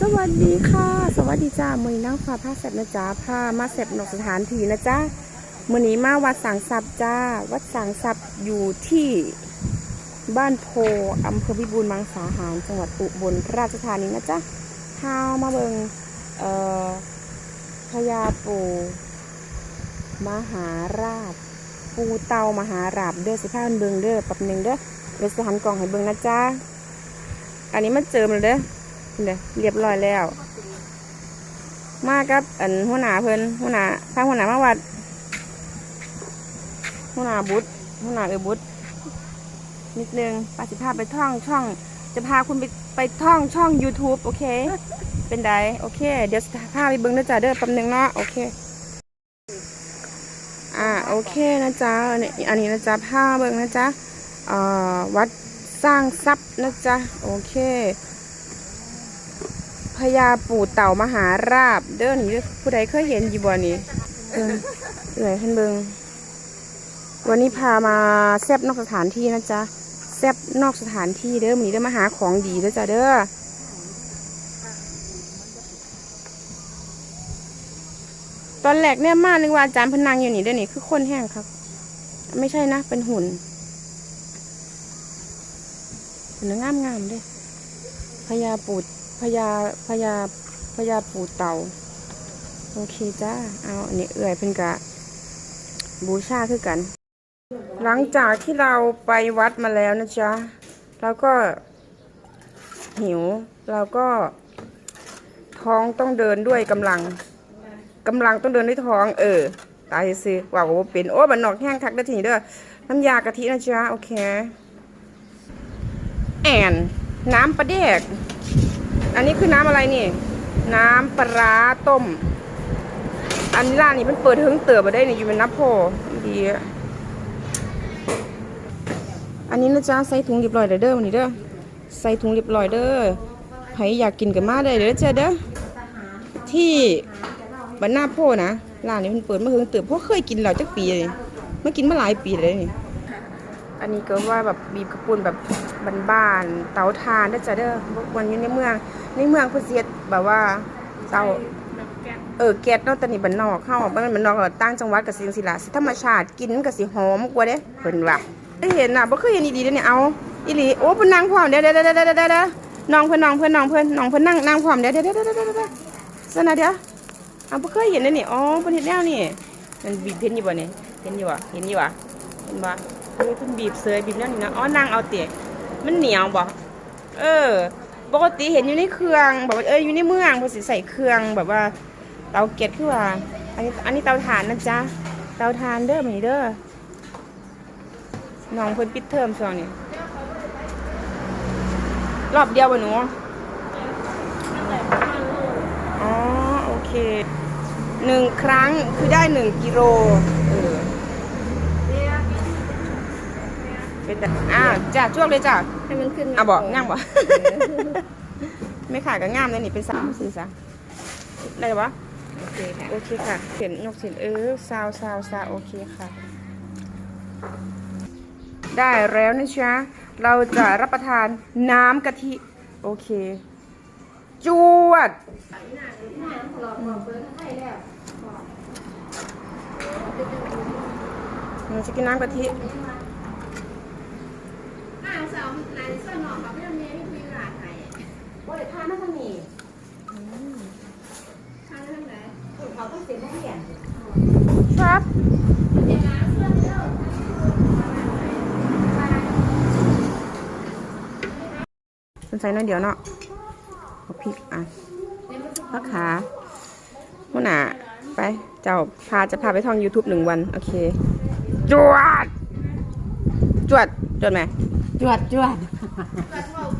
สวัสดีค่ะ สวัสดีจ้ามือนี้นั่งฟ้าผ้าแสบนะจ๊ะผ้ามาแสบนอกสถานที่นะจ๊ะมือนี้มาวัดสังสับจ้า วัดสังสับอยู่ที่บ้านโพอำเภอพิบูลมังสาหาร จังหวัดอุบลราชธานีนะจ๊ะข้ามาเบิงเอ่อพญาปูมหาราช ปูเตามหาราบเด้อสิพาเบิงเด้อแป๊บหนึงเด้อเดี๋ยวสหันกล่องให้เบิงนะจ๊ะอันนี้มาเจอมันเด้อเด้อ เรียบร้อยแล้ว มากับอันหัวหน้าเพิ่นหัวหน้าพาหัวหน้ามาวัดหัวหน้าบุตรหัวหน้าเออบุตรนิดนึงปาสิพาไปท่องช่อง จะพาคุณไปไปท่องช่อง YouTube โอเค เป็นไดโอเค เดี๋ยวพาไปเบิ้งนะจ๊ะเด้อแป๊บนึงเนาะโอเค อ่าโอเคนะจ๊ะอันนี้อันนี้นะจ๊ะพาเบิ้งนะจ๊ะเอ่อวัดสร้างทรัพย์นะจ๊ะโอเค พญาปู่เต่ามหาราบ เด้อนี่เด้อผู้ใดเคยเห็นอยู่บ่นี่เออเอ่ยเพิ่นเบิงวันนี้พามาแซบนอกสถานที่นะจ๊ะแซบนอกสถานที่เด้อมื้อนี้เด้อมาหาของดีเด้อจ้ะเด้อตอนแรกเนี่ยมานึกว่าอาจารย์เพนนังอยู่นี่เด้อนี่คือคนแห้งครับ ไม่ใช่นะเป็นหุ่นเป็นงามงามๆเด้อพญาปู่ พญาพญาพญาปูเต่าโอเคจ้า เอาอันนี้เอื่อยเพิ่นกะ บูชาคือกัน หลังจากที่เราไปวัดมาแล้วนะจ๊ะเราก็หิว เราก็ ท้องต้องเดินด้วยกำลังกำลังต้องเดินด้วยท้อง เออ ตายสิว่าว่าเป็น โอ้บันนอกแห้งคักได้ทีนี้เด้อ น้ำยากะทินะจ๊ะ โอเค แอน น้ำปลาเด็ก อันนี้คือน้ำอะไรนี่ น้ำปลาต้ม อันนี้ร้านนี้มันเปิดถึงเติบมาได้นี่อยู่เป็นน้ำโพดีอะอันนี้นะจ๊ะใส่ถุงเรียบร้อยเด้อเดอวันนี้เด้อใส่ถุงเรียบร้อยเด้อใครอยากกินกันมาได้เด้อจ้ะเด้อที่บ้านหน้าโพนะร้านนี้มันเปิดมาถึงเติบเพราะเคยกินแล้วจักปีเลยมากินมาหลายปีเลยนี่อันนี้ก็ว่าแบบบีบกระปุนแบบ บ้านๆเตาถ่านได้อจ้ะเด้อบ่ควรอยู่ในเมือง ในเมืองเพิ่นสิเฮ็ดแบบว่าเตาเออแก๊สเนาะแต่นี่บ้านนอกเฮาบ้านบ้านนอกก็ต่างจังหวัดก็สิจังซี่ล่ะสิธรรมชาติกินมันก็สิหอมกว่าเด้เพิ่นว่าได้เห็นน่ะบ่เคยเห็นอีหลีเด้อเนี่ยเอาอีหลีโอ้เพิ่นนั่งพร้อมเด้อเด้อเด้อเด้อเด้อเด้อเด้อน้องเพิ่นน้องเพิ่นน้องเพิ่นน้องเพิ่นนั่งนั่งพร้อมเด้อเด้อเด้อเด้อเด้อเด้อซะนะเด้อเอาบ่เคยเห็นเด้อนี่อ๋อเพิ่นเฮ็ดแนวนี่มันบีบเห็นอยู่บ่นี่เห็นอยู่บ่เห็นอยู่บ่เห็นบ่เออเพิ่นบีบเสยบีบนั่นนี่นะอ๋อนางเอาเตะ มันเหนียวบ่เออ ปกติเห็นอยู่ในเครื่องแบบว่าเอออยู่ในเมืองพิ่นสิใส่เครื่องแบบว่า เตาเก็ดคือว่า อันนี้อันนี้เตาถ่านนะจ๊ะ เตาถ่านเด้อมื้อนี้เด้อน้องเพิ่นปิดเทอมช่วงนี้ รอบเดียวบ่หนูอ๋อโอเคหนึ่งครั้งคือได้หนึ่งกิโล เออเป็นแต่อ้าวจ้าจ้วงเลยจ้าให้มันขึ้นมาอะบอกนง่ามบอกไม่ขายก็ง่ามเลยนี่เป็นสามสี่สามได้ปะโอเคค่ะโอเคค่ะเขียนยกเสียนเออซาวซาวซาวโอเคค่ะ ได้แล้วนะจ๊ะเราจะรับประทานน้ำกะทิ โอเค จวดเราจะกินน้ำกะทิ อ้าวสา วนายส่วนองเขาไม่เนี้ยที่คุยหลานไหนว่าเดี๋ยวทานมาทางนี้ทางนั้นไหนเขาต้องเสียงต้องเปลี่ยนครับ เดี๋ยวนะเสื้อเสื้อสนใจน้อยเดียวเนาะเอาพริกอะพักขาหัวหน้าไป เจ้าพาจะพาไปท่อง YouTube หนึ่งวัน โอเค จวด จวด จวดไหม จวด จวด 你敢说我